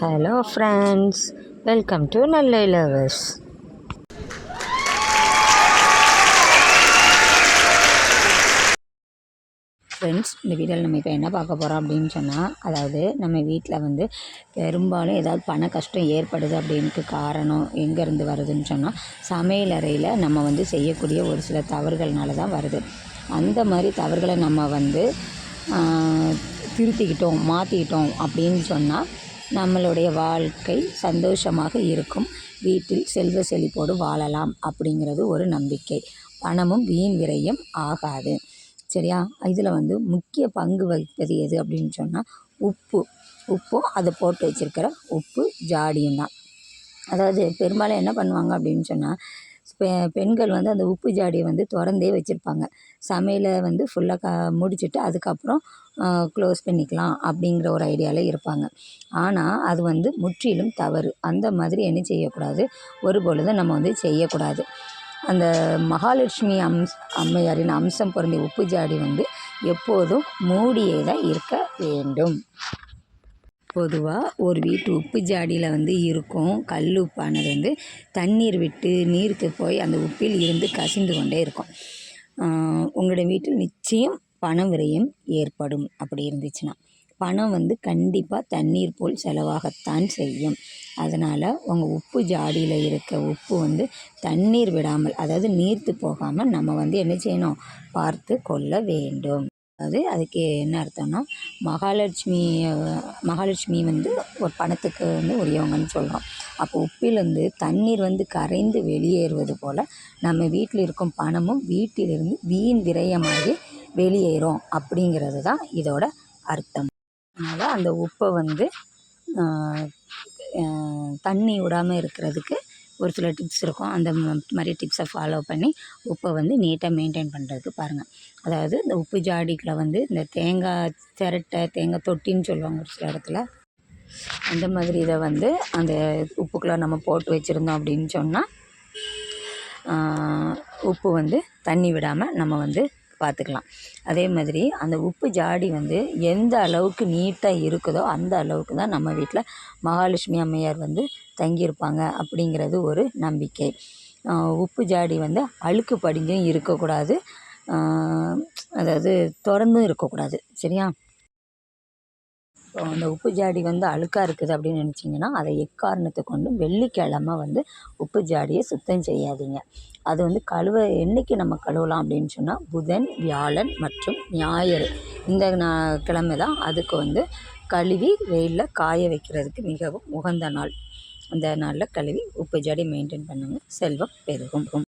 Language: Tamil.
ஹலோ ஃப்ரெண்ட்ஸ் வெல்கம் டு நல்ல லவர்ஸ் ஃப்ரெண்ட்ஸ் இந்த வீடியோவில் நம்ம இப்போ என்ன பார்க்க போகிறோம் அப்படின்னு சொன்னால் அதாவது நம்ம வீட்டில் வந்து பெரும்பாலும் ஏதாவது பண கஷ்டம் ஏற்படுது அப்படின்ட்டு காரணம் எங்கேருந்து வருதுன்னு சொன்னால் சமையல் அறையில் நம்ம வந்து செய்யக்கூடிய ஒரு சில தவறுகள்னால தான் வருது. அந்த மாதிரி தவறுகளை நம்ம வந்து திருத்திக்கிட்டோம் மாற்றிக்கிட்டோம் அப்படின்னு சொன்னால் நம்மளுடைய வாழ்க்கை சந்தோஷமாக இருக்கும். வீட்டில் செல்வ செழிப்போடு வாழலாம் அப்படிங்கிறது ஒரு நம்பிக்கை. பணமும் வீண் விரயம் ஆகாது. சரியா? இதில் வந்து முக்கிய பங்கு வகிப்பது எது அப்படின்னு சொன்னால் உப்பு. உப்பும் அதை போட்டு வச்சுருக்கிற உப்பு ஜாடியும் தான் அதாவது பெரும்பாலும் என்ன பண்ணுவாங்க அப்படின்னு சொன்னால் பெ பெண்கள் வந்து அந்த உப்பு ஜாடியை வந்து திறந்தே வச்சுருப்பாங்க. சமையலை வந்து ஃபுல்லாக க முடிச்சுட்டு அதுக்கப்புறம் க்ளோஸ் பண்ணிக்கலாம் அப்படிங்கிற ஒரு ஐடியாவில் இருப்பாங்க. ஆனால் அது வந்து முற்றிலும் தவறு. அந்த மாதிரி என்ன செய்யக்கூடாது? ஒரு பொழுதும் நம்ம வந்து செய்யக்கூடாது. அந்த மகாலட்சுமி அம்ஸ் அம்மையாரின் அம்சம் பொருந்திய உப்பு ஜாடி வந்து எப்போதும் மூடியே தான் இருக்க வேண்டும். பொதுவாக ஒரு வீட்டு உப்பு ஜாடியில் வந்து இருக்கும். கல் உப்பானது வந்து தண்ணீர் விட்டு நீர்த்து போய் அந்த உப்பில் இருந்து கசிந்து கொண்டே இருக்கும். உங்களோட உங்களுடைய வீட்டில் நிச்சயம் பண விரயம் ஏற்படும். அப்படி இருந்துச்சுன்னா பணம் வந்து கண்டிப்பாக தண்ணீர் போல் செலவாகத்தான் செய்யும். அதனால் உங்கள் உப்பு ஜாடியில் இருக்க உப்பு வந்து தண்ணீர் விடாமல் அதாவது நீர்த்து போகாமல் நம்ம வந்து என்ன செய்யணும்? பார்த்து கொள்ள வேண்டும். அதாவது அதுக்கு என்ன அர்த்தம்னா மகாலட்சுமி மகாலட்சுமி வந்து ஒரு பணத்துக்கு வந்து உரியவங்கன்னு சொல்கிறோம் அப்போ உப்பிலிருந்து தண்ணீர் வந்து கரைந்து வெளியேறுவது போல் நம்ம வீட்டில் இருக்கும் பணமும் வீட்டிலிருந்து வீண் விரயமாகி வெளியேறும் அப்படிங்கிறது தான் இதோட அர்த்தம். அதனால் அந்த உப்பை வந்து தண்ணி விடாமல் இருக்கிறதுக்கு ஒரு சில டிப்ஸ் இருக்கும். அந்த மாதிரி டிப்ஸை ஃபாலோ பண்ணி உப்பை வந்து நீட்டாக மெயின்டைன் பண்ணுறதுக்கு பாருங்கள் அதாவது இந்த உப்பு ஜாடிக்குள்ள வந்து இந்த தேங்காய் திரட்டை தேங்காய் தொட்டின்னு சொல்லுவாங்க ஒரு சில இடத்துல. அந்த மாதிரி இதை வந்து அந்த உப்புக்குள்ளே நம்ம போட்டு வச்சுருந்தோம் அப்படின்னு சொன்னால் உப்பு வந்து தண்ணி விடாமல் நம்ம வந்து பார்த்துக்கலாம். அதே மாதிரி அந்த உப்பு ஜாடி வந்து எந்த அளவுக்கு நீட்டாக இருக்குதோ அந்த அளவுக்கு தான் நம்ம வீட்டில் மகாலட்சுமி அம்மையார் வந்து தங்கியிருப்பாங்க அப்படிங்கிறது ஒரு நம்பிக்கை. உப்பு ஜாடி வந்து அழுக்கு படிஞ்சும் இருக்கக்கூடாது. அதாவது திறந்தும் இருக்கக்கூடாது. சரியா? அந்த உப்பு ஜாடி வந்து அழுக்காக இருக்குது அப்படின்னு நினச்சிங்கன்னா அதை எக்காரணத்தை கொண்டு வெள்ளிக்கிழமை வந்து உப்பு ஜாடியை சுத்தம் செய்யாதீங்க. அது வந்து கழுவ என்னைக்கு நம்ம கழுவலாம் அப்படின்னு சொன்னால் புதன் வியாழன் மற்றும் ஞாயிறு. இந்த நா கிழமை தான் அதுக்கு வந்து கழுவி வெயிலில் காய வைக்கிறதுக்கு மிகவும் உகந்த நாள். அந்த நாளில் கழுவி உப்பு ஜாடி மெயின்டைன் பண்ணுங்கள் செல்வம் பெருகும்.